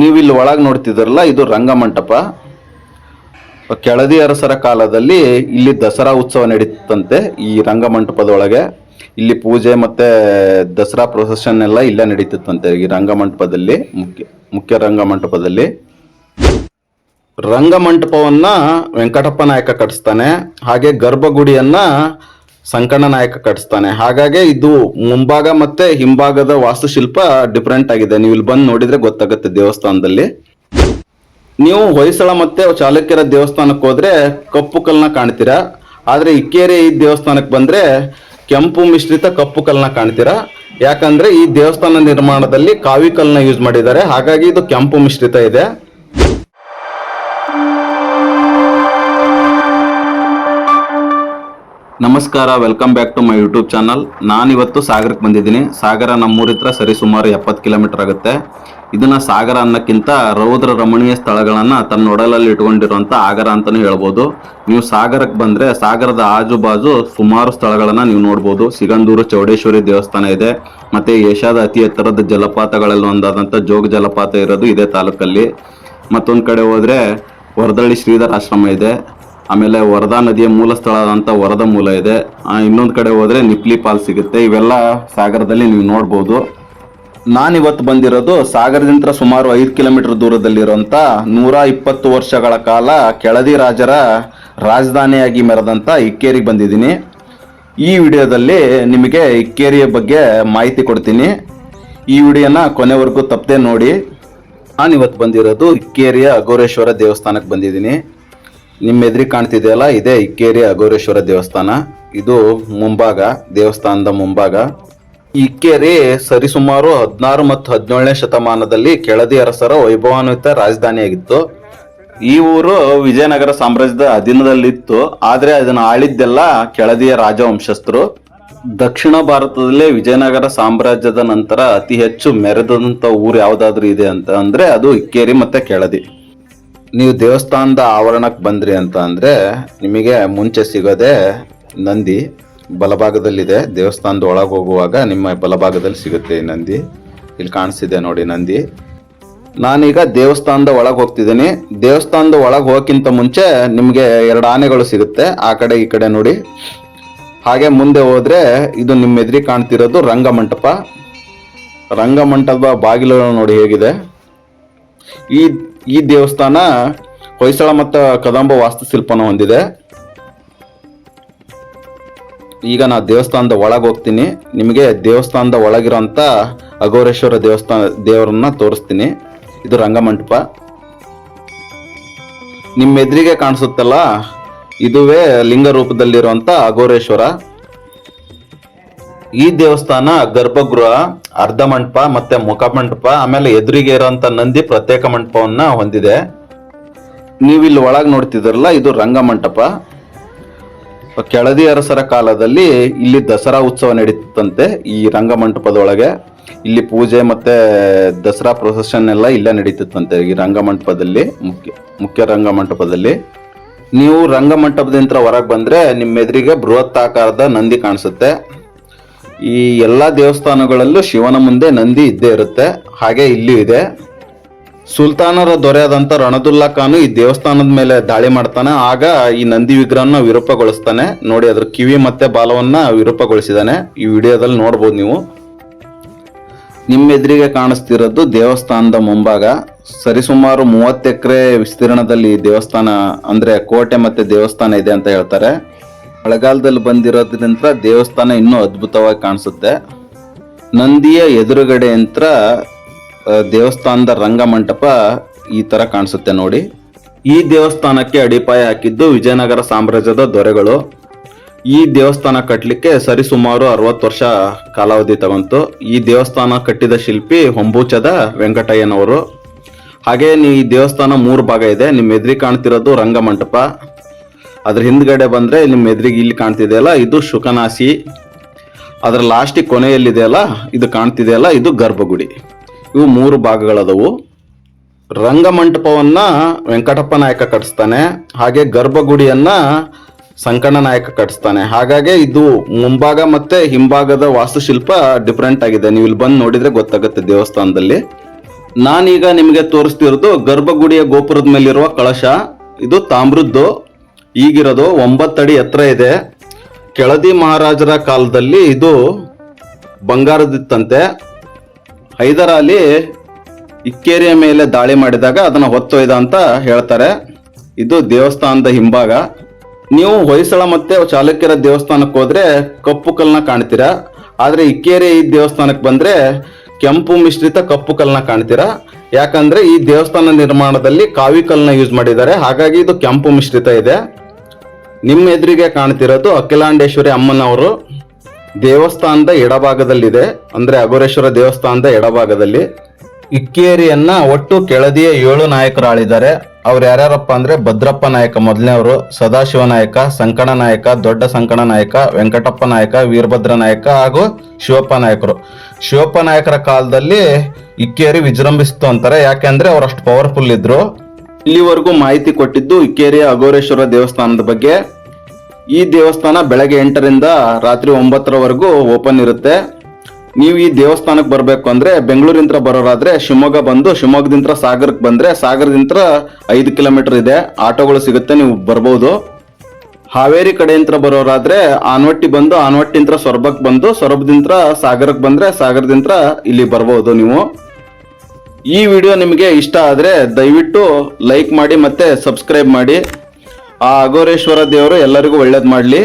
ನೀವು ಇಲ್ಲಿ ಒಳಗೆ ನೋಡ್ತಿದ್ರಲ್ಲ ಇದು ರಂಗಮಂಟಪ. ಕೆಳದಿ ಅರಸರ ಕಾಲದಲ್ಲಿ ಇಲ್ಲಿ ದಸರಾ ಉತ್ಸವ ನಡೀತಂತೆ ಈ ರಂಗಮಂಟಪದೊಳಗೆ. ಇಲ್ಲಿ ಪೂಜೆ ಮತ್ತು ದಸರಾ ಪ್ರೊಸೆಷನ್ ಎಲ್ಲ ಇಲ್ಲೇ ನಡೀತಿತ್ತಂತೆ ಈ ರಂಗಮಂಟಪದಲ್ಲಿ, ಮುಖ್ಯ ಮುಖ್ಯ ರಂಗಮಂಟಪದಲ್ಲಿ. ರಂಗಮಂಟಪವನ್ನು ವೆಂಕಟಪ್ಪ ನಾಯಕ ಕಟ್ಟಿಸ್ತಾನೆ. ಹಾಗೆ ಗರ್ಭಗುಡಿಯನ್ನ ಸಂಕಣ್ಣ ನಾಯಕ ಕಟ್ಸ್ತಾನೆ ಹಾಗಾಗಿ ಇದು ಮುಂಭಾಗ ಮತ್ತೆ ಹಿಂಭಾಗದ ವಾಸ್ತುಶಿಲ್ಪ ಡಿಫ್ರೆಂಟ್ ಆಗಿದೆ. ನೀವು ಇಲ್ಲಿ ಬಂದು ನೋಡಿದ್ರೆ ಗೊತ್ತಾಗುತ್ತೆ ದೇವಸ್ಥಾನದಲ್ಲಿ. ನೀವು ಹೊಯ್ಸಳ ಮತ್ತೆ ಚಾಲುಕ್ಯರ ದೇವಸ್ಥಾನಕ್ಕೆ ಹೋದ್ರೆ ಕಪ್ಪು ಕಲ್ನ ಕಾಣ್ತೀರಾ? ಆದ್ರೆ ಇಕ್ಕೇರಿ ಈ ದೇವಸ್ಥಾನಕ್ಕೆ ಬಂದ್ರೆ ಕೆಂಪು ಮಿಶ್ರಿತ ಕಪ್ಪು ಕಲ್ನ ಕಾಣ್ತೀರಾ? ಯಾಕಂದ್ರೆ ಈ ದೇವಸ್ಥಾನ ನಿರ್ಮಾಣದಲ್ಲಿ ಕಾವಿ ಕಲ್ನ ಯೂಸ್ ಮಾಡಿದ್ದಾರೆ. ಹಾಗಾಗಿ ಇದು ಕೆಂಪು ಮಿಶ್ರಿತ ಇದೆ. ನಮಸ್ಕಾರ welcome back to my YouTube channel ನಾನಿವತ್ತು ಸಾಗರಕ್ಕೆ ಬಂದಿದ್ದೀನಿ. ಸಾಗರ ನಮ್ಮೂರ ಸರಿ ಸುಮಾರು ಎಪ್ಪತ್ತು ಕಿಲೋಮೀಟರ್ ಆಗುತ್ತೆ. ಇದನ್ನ ಸಾಗರ ಅನ್ನಕ್ಕಿಂತ ರೌದ್ರ ರಮಣೀಯ ಸ್ಥಳಗಳನ್ನ ತನ್ನ ಒಡಲಲ್ಲಿ ಇಟ್ಕೊಂಡಿರುವಂತ ಆಗರ ಅಂತಾನೂ ಹೇಳ್ಬೋದು. ನೀವು ಸಾಗರಕ್ಕೆ ಬಂದ್ರೆ ಸಾಗರದ ಆಜು ಬಾಜು ಸುಮಾರು ಸ್ಥಳಗಳನ್ನ ನೀವು ನೋಡ್ಬೋದು. ಸಿಗಂದೂರು, ಚೌಡೇಶ್ವರಿ ದೇವಸ್ಥಾನ ಇದೆ. ಮತ್ತೆ ಏಷ್ಯಾದ ಅತಿ ಎತ್ತರದ ಜಲಪಾತಗಳಲ್ಲಿ ಒಂದಾದಂತ ಜೋಗ ಜಲಪಾತ ಇರೋದು ಇದೇ ತಾಲೂಕಲ್ಲಿ. ಮತ್ತೊಂದು ಕಡೆ ಹೋದರೆ ವರದಳ್ಳಿ ಶ್ರೀಧರ ಆಶ್ರಮ ಇದೆ. ಆಮೇಲೆ ವರದಾ ನದಿಯ ಮೂಲ ಸ್ಥಳ ಅಂತ ವರದ ಮೂಲ ಇದೆ. ಇನ್ನೊಂದು ಕಡೆ ಹೋದ್ರೆ ನಿಪ್ಲಿ ಪಾಲ್ ಸಿಗುತ್ತೆ. ಇವೆಲ್ಲ ಸಾಗರದಲ್ಲಿ ನೀವು ನೋಡ್ಬೋದು. ನಾನಿವತ್ತು ಬಂದಿರೋದು ಸಾಗರದಿಂದ ಸುಮಾರು ಐದು ಕಿಲೋಮೀಟರ್ ದೂರದಲ್ಲಿರುವಂಥ ನೂರ ಇಪ್ಪತ್ತು ವರ್ಷಗಳ ಕಾಲ ಕೆಳದಿ ರಾಜರ ರಾಜಧಾನಿಯಾಗಿ ಮೆರೆದಂತ ಇಕ್ಕೇರಿಗೆ ಬಂದಿದ್ದೀನಿ. ಈ ವಿಡಿಯೋದಲ್ಲಿ ನಿಮಗೆ ಇಕ್ಕೇರಿಯ ಬಗ್ಗೆ ಮಾಹಿತಿ ಕೊಡ್ತೀನಿ. ಈ ವಿಡಿಯೋನ ಕೊನೆವರೆಗೂ ತಪ್ಪದೆ ನೋಡಿ. ನಾನಿವತ್ತು ಬಂದಿರೋದು ಇಕ್ಕೇರಿಯ ಅಘೋರೇಶ್ವರ ದೇವಸ್ಥಾನಕ್ಕೆ ಬಂದಿದ್ದೀನಿ. ನಿಮ್ಮ ಎದುರಿ ಕಾಣ್ತಿದೆಯಲ್ಲ? ಇದೇ ಇಕ್ಕೇರಿ ಅಘೋರೇಶ್ವರ ದೇವಸ್ಥಾನ. ಇದು ಮುಂಭಾಗ, ದೇವಸ್ಥಾನದ ಮುಂಭಾಗ. ಇಕ್ಕೇರಿ ಸರಿಸುಮಾರು ಹದಿನಾರು ಮತ್ತು ಹದಿನೇಳನೇ ಶತಮಾನದಲ್ಲಿ ಕೆಳದಿ ಅರಸರ ವೈಭವಾನ್ವಿತ ರಾಜಧಾನಿಯಾಗಿತ್ತು. ಈ ಊರು ವಿಜಯನಗರ ಸಾಮ್ರಾಜ್ಯದ ಅಧೀನದಲ್ಲಿತ್ತು. ಆದರೆ ಅದನ್ನ ಆಳಿದ್ದೆಲ್ಲ ಕೆಳದಿಯ ರಾಜವಂಶಸ್ಥರು. ದಕ್ಷಿಣ ಭಾರತದಲ್ಲೇ ವಿಜಯನಗರ ಸಾಮ್ರಾಜ್ಯದ ನಂತರ ಅತಿ ಹೆಚ್ಚು ಮೆರೆದಂತ ಊರು ಯಾವುದಾದ್ರೂ ಇದೆ ಅಂತ ಅಂದರೆ ಅದು ಇಕ್ಕೇರಿ ಮತ್ತೆ ಕೆಳದಿ. ನೀವು ದೇವಸ್ಥಾನದ ಆವರಣಕ್ಕೆ ಬಂದ್ರಿ ಅಂತ ಅಂದರೆ ನಿಮಗೆ ಮುಂಚೆ ಸಿಗೋದೆ ನಂದಿ ಬಲಭಾಗದಲ್ಲಿದೆ. ದೇವಸ್ಥಾನದ ಒಳಗೆ ಹೋಗುವಾಗ ನಿಮ್ಮ ಬಲಭಾಗದಲ್ಲಿ ಸಿಗುತ್ತೆ ಈ ನಂದಿ. ಇಲ್ಲಿ ಕಾಣಿಸ್ತಿದೆ ನೋಡಿ ನಂದಿ. ನಾನೀಗ ದೇವಸ್ಥಾನದ ಒಳಗೆ ಹೋಗ್ತಿದ್ದೀನಿ. ದೇವಸ್ಥಾನದ ಒಳಗೆ ಹೋಗಕ್ಕಿಂತ ಮುಂಚೆ ನಿಮಗೆ ಎರಡು ಆನೆಗಳು ಸಿಗುತ್ತೆ. ಆ ಕಡೆ ಈ ಕಡೆ ನೋಡಿ. ಹಾಗೆ ಮುಂದೆ ಹೋದರೆ ಇದು ನಿಮ್ಮ ಎದುರಿ ಕಾಣ್ತಿರೋದು ರಂಗಮಂಟಪ. ರಂಗಮಂಟಪ ಬಾಗಿಲು ನೋಡಿ ಹೇಗಿದೆ. ಈ ಈ ದೇವಸ್ಥಾನ ಹೊಯ್ಸಳ ಮತ್ತು ಕದಂಬ ವಾಸ್ತುಶಿಲ್ಪನ ಹೊಂದಿದೆ. ಈಗ ನಾ ದೇವಸ್ಥಾನದ ಒಳಗೆ ಹೋಗ್ತೀನಿ. ನಿಮಗೆ ದೇವಸ್ಥಾನದ ಒಳಗಿರೋಂಥ ಅಘೋರೇಶ್ವರ ದೇವಸ್ಥಾನ ದೇವರನ್ನ ತೋರಿಸ್ತೀನಿ. ಇದು ರಂಗಮಂಟಪ. ನಿಮ್ಮ ಎದುರಿಗೆ ಕಾಣಿಸುತ್ತಲ್ಲ, ಇದುವೇ ಲಿಂಗ ರೂಪದಲ್ಲಿರುವಂತ ಅಘೋರೇಶ್ವರ. ಈ ದೇವಸ್ಥಾನ, ಗರ್ಭಗೃಹ, ಅರ್ಧ ಮಂಟಪ ಮತ್ತೆ ಮುಖ ಮಂಟಪ, ಆಮೇಲೆ ಎದುರಿಗೆ ಇರುವಂತ ನಂದಿ ಪ್ರತ್ಯೇಕ ಮಂಟಪವನ್ನ ಹೊಂದಿದೆ. ನೀವು ಇಲ್ಲಿ ಒಳಗೆ ನೋಡ್ತಿದ್ರಲ್ಲ ಇದು ರಂಗಮಂಟಪ ಕೆಳದಿ ಅರಸರ ಕಾಲದಲ್ಲಿ ಇಲ್ಲಿ ದಸರಾ ಉತ್ಸವ ನಡೀತಂತೆ ಈ ರಂಗಮಂಟಪದೊಳಗೆ ಇಲ್ಲಿ ಪೂಜೆ ಮತ್ತೆ ದಸರಾ ಪ್ರೊಸೆಷನ್ ಎಲ್ಲ ಇಲ್ಲೇ ನಡೀತಿತ್ತಂತೆ ಈ ರಂಗಮಂಟಪದಲ್ಲಿ ಮುಖ್ಯ ಮುಖ್ಯ ರಂಗಮಂಟಪದಲ್ಲಿ ನೀವು ರಂಗಮಂಟಪದಿಂದ ಹೊರಗೆ ಬಂದ್ರೆ ನಿಮ್ಮ ಎದುರಿಗೆ ಬೃಹತ್ತಾಕಾರದ ನಂದಿ ಕಾಣಿಸುತ್ತೆ. ಈ ಎಲ್ಲ ದೇವಸ್ಥಾನಗಳಲ್ಲೂ ಶಿವನ ಮುಂದೆ ನಂದಿ ಇದ್ದೇ ಇರುತ್ತೆ. ಹಾಗೆ ಇಲ್ಲಿಯೂ ಇದೆ. ಸುಲ್ತಾನರ ದೊರೆಯಾದಂಥ ರಣದುಲ್ಲಾ ಖಾನು ಈ ದೇವಸ್ಥಾನದ ಮೇಲೆ ದಾಳಿ ಮಾಡ್ತಾನೆ. ಆಗ ಈ ನಂದಿ ವಿಗ್ರಹನ ವಿರೂಪಗೊಳಿಸ್ತಾನೆ. ನೋಡಿ, ಅದ್ರ ಕಿವಿ ಮತ್ತೆ ಬಾಲವನ್ನ ವಿರೂಪಗೊಳಿಸಿದಾನೆ. ಈ ವಿಡಿಯೋದಲ್ಲಿ ನೋಡ್ಬೋದು ನೀವು. ನಿಮ್ಮ ಎದುರಿಗೆ ಕಾಣಿಸ್ತಿರೋದು ದೇವಸ್ಥಾನದ ಮುಂಭಾಗ. ಸರಿಸುಮಾರು ಮೂವತ್ತು ಎಕರೆ ವಿಸ್ತೀರ್ಣದಲ್ಲಿ ದೇವಸ್ಥಾನ, ಅಂದರೆ ಕೋಟೆ ಮತ್ತು ದೇವಸ್ಥಾನ ಇದೆ ಅಂತ ಹೇಳ್ತಾರೆ. ಮಳೆಗಾಲದಲ್ಲಿ ಬಂದಿರೋದ್ರಿಂದ ದೇವಸ್ಥಾನ ಇನ್ನೂ ಅದ್ಭುತವಾಗಿ ಕಾಣಿಸುತ್ತೆ. ನಂದಿಯ ಎದುರುಗಡೆ ಯಂತ್ರ ದೇವಸ್ಥಾನದ ರಂಗಮಂಟಪ ಈ ತರ ಕಾಣಿಸುತ್ತೆ ನೋಡಿ. ಈ ದೇವಸ್ಥಾನಕ್ಕೆ ಅಡಿಪಾಯ ಹಾಕಿದ್ದು ವಿಜಯನಗರ ಸಾಮ್ರಾಜ್ಯದ ದೊರೆಗಳು. ಈ ದೇವಸ್ಥಾನ ಕಟ್ಟಲಿಕ್ಕೆ ಸರಿಸುಮಾರು ಅರವತ್ತು ವರ್ಷ ಕಾಲಾವಧಿ ತಗೊಂತು. ಈ ದೇವಸ್ಥಾನ ಕಟ್ಟಿದ ಶಿಲ್ಪಿ ಹೊಂಬೂಚದ ವೆಂಕಟಯ್ಯನವರು. ಹಾಗೆ ಈ ದೇವಸ್ಥಾನ ಮೂರು ಭಾಗ ಇದೆ. ನಿಮ್ಮ ಎದುರಿ ಕಾಣ್ತಿರೋದು ರಂಗಮಂಟಪ. ಅದ್ರ ಹಿಂದ್ಗಡೆ ಬಂದ್ರೆ ನಿಮ್ಮ ಎದುರಿಗೆ ಇಲ್ಲಿ ಕಾಣ್ತಿದೆಯಲ್ಲ ಇದು ಶುಕನಾಸಿ ಅದರ ಲಾಸ್ಟಿಗೆ ಕೊನೆಯಲ್ಲಿದೆಯಲ್ಲ ಇದು ಕಾಣ್ತಿದೆಯಲ್ಲ ಇದು ಗರ್ಭಗುಡಿ. ಇವು ಮೂರು ಭಾಗಗಳದವು. ರಂಗಮಂಟಪವನ್ನ ವೆಂಕಟಪ್ಪ ನಾಯಕ ಕಟ್ಟಿಸ್ತಾನೆ, ಹಾಗೆ ಗರ್ಭಗುಡಿಯನ್ನ ಸಂಕಣ್ಣ ನಾಯಕ ಕಟ್ಟಿಸ್ತಾನೆ. ಹಾಗಾಗಿ ಇದು ಮುಂಭಾಗ ಮತ್ತೆ ಹಿಂಭಾಗದ ವಾಸ್ತುಶಿಲ್ಪ ಡಿಫ್ರೆಂಟ್ ಆಗಿದೆ. ನೀವು ಇಲ್ಲಿ ಬಂದು ನೋಡಿದ್ರೆ ಗೊತ್ತಾಗುತ್ತೆ ದೇವಸ್ಥಾನದಲ್ಲಿ. ನಾನೀಗ ನಿಮಗೆ ತೋರಿಸ್ತಿರೋದು ಗರ್ಭಗುಡಿಯ ಗೋಪುರದ ಮೇಲಿರುವ ಕಳಶ. ಇದು ತಾಮ್ರದ್ದು. ಈಗಿರೋದು ಒಂಬತ್ತಡಿ ಎತ್ತರ ಇದೆ. ಕೆಳದಿ ಮಹಾರಾಜರ ಕಾಲದಲ್ಲಿ ಇದು ಬಂಗಾರದಿತ್ತಂತೆ. ಹೈದರಾಲಿ ಇಕ್ಕೇರಿಯ ಮೇಲೆ ದಾಳಿ ಮಾಡಿದಾಗ ಅದನ್ನ ಹೊತ್ತೊಯ್ದ ಅಂತ ಹೇಳ್ತಾರೆ. ಇದು ದೇವಸ್ಥಾನದ ಹಿಂಭಾಗ. ನೀವು ಹೊಯ್ಸಳ ಮತ್ತೆ ಚಾಲುಕ್ಯರ ದೇವಸ್ಥಾನಕ್ಕೆ ಹೋದ್ರೆ ಕಪ್ಪು ಕಲ್ಲನ್ನ ಕಾಣ್ತೀರಾ. ಆದ್ರೆ ಇಕ್ಕೇರಿ ಈ ದೇವಸ್ಥಾನಕ್ಕೆ ಬಂದ್ರೆ ಕೆಂಪು ಮಿಶ್ರಿತ ಕಪ್ಪು ಕಲ್ಲನ್ನ ಕಾಣ್ತೀರಾ. ಯಾಕಂದ್ರೆ ಈ ದೇವಸ್ಥಾನ ನಿರ್ಮಾಣದಲ್ಲಿ ಕಾವಿ ಕಲ್ಲನ್ನ ಯೂಸ್ ಮಾಡಿದ್ದಾರೆ. ಹಾಗಾಗಿ ಇದು ಕೆಂಪು ಮಿಶ್ರಿತ ಇದೆ. ನಿಮ್ಮ ಎದುರಿಗೆ ಕಾಣ್ತಿರೋದು ಅಖಿಲಾಂಡೇಶ್ವರಿ ಅಮ್ಮನವರು ದೇವಸ್ಥಾನದ ಎಡಭಾಗದಲ್ಲಿದೆ, ಅಂದ್ರೆ ಅಘೋರೇಶ್ವರ ದೇವಸ್ಥಾನದ ಎಡಭಾಗದಲ್ಲಿ. ಇಕ್ಕೇರಿಯನ್ನ ಒಟ್ಟು ಕೆಳದಿಯ ಏಳು ನಾಯಕರು ಆಳಿದ್ದಾರೆ ಅವ್ರು ಯಾರ್ಯಾರಪ್ಪ ಅಂದ್ರೆ ಭದ್ರಪ್ಪ ನಾಯಕ ಮೊದಲನೇವರು ಸದಾಶಿವ ನಾಯಕ, ಸಂಕಣ ನಾಯಕ, ದೊಡ್ಡ ಸಂಕಣ ನಾಯಕ, ವೆಂಕಟಪ್ಪ ನಾಯಕ, ವೀರಭದ್ರ ನಾಯಕ ಹಾಗೂ ಶಿವಪ್ಪ ನಾಯಕರು. ಶಿವಪ್ಪ ನಾಯಕರ ಕಾಲದಲ್ಲಿ ಇಕ್ಕೇರಿ ವಿಜೃಂಭಿಸ್ತು ಅಂತಾರೆ. ಯಾಕೆಂದ್ರೆ ಅವ್ರು ಅಷ್ಟು ಪವರ್ಫುಲ್ ಇದ್ರು. ಇಲ್ಲಿವರೆಗೂ ಮಾಹಿತಿ ಕೊಟ್ಟಿದ್ದು ಇಕ್ಕೇರಿಯ ಅಘೋರೇಶ್ವರ ದೇವಸ್ಥಾನದ ಬಗ್ಗೆ. ಈ ದೇವಸ್ಥಾನ ಬೆಳಗ್ಗೆ ಎಂಟರಿಂದ ರಾತ್ರಿ ಒಂಬತ್ತರವರೆಗೂ ಓಪನ್ ಇರುತ್ತೆ. ನೀವು ಈ ದೇವಸ್ಥಾನಕ್ಕೆ ಬರಬೇಕು ಅಂದರೆ ಬೆಂಗಳೂರಿಂದ ಬರೋರಾದರೆ ಶಿವಮೊಗ್ಗ ಬಂದು ಶಿವಮೊಗ್ಗದಿಂದ ಸಾಗರಕ್ಕೆ ಬಂದರೆ ಸಾಗರದಿಂದ ಐದು ಕಿಲೋಮೀಟರ್ ಇದೆ. ಆಟೋಗಳು ಸಿಗುತ್ತೆ, ನೀವು ಬರ್ಬೋದು. ಹಾವೇರಿ ಕಡೆಯಿಂದ ಬರೋರಾದರೆ ಆನ್ವಟ್ಟಿ ಬಂದು ಆನ್ವಟ್ಟಿಂತ್ರ ಸೊರಬಕ್ಕೆ ಬಂದು ಸೊರಬದಿಂದ ಸಾಗರಕ್ಕೆ ಬಂದರೆ ಸಾಗರದಿಂದ ಇಲ್ಲಿ ಬರ್ಬೋದು ನೀವು. ಈ ವಿಡಿಯೋ ನಿಮಗೆ ಇಷ್ಟ ಆದರೆ ದಯವಿಟ್ಟು ಲೈಕ್ ಮಾಡಿ ಮತ್ತೆ ಸಬ್ಸ್ಕ್ರೈಬ್ ಮಾಡಿ. ಆ ಅಘೋರೇಶ್ವರ ದೇವರು ಎಲ್ಲರಿಗೂ ಒಳ್ಳೇದು ಮಾಡಲಿ.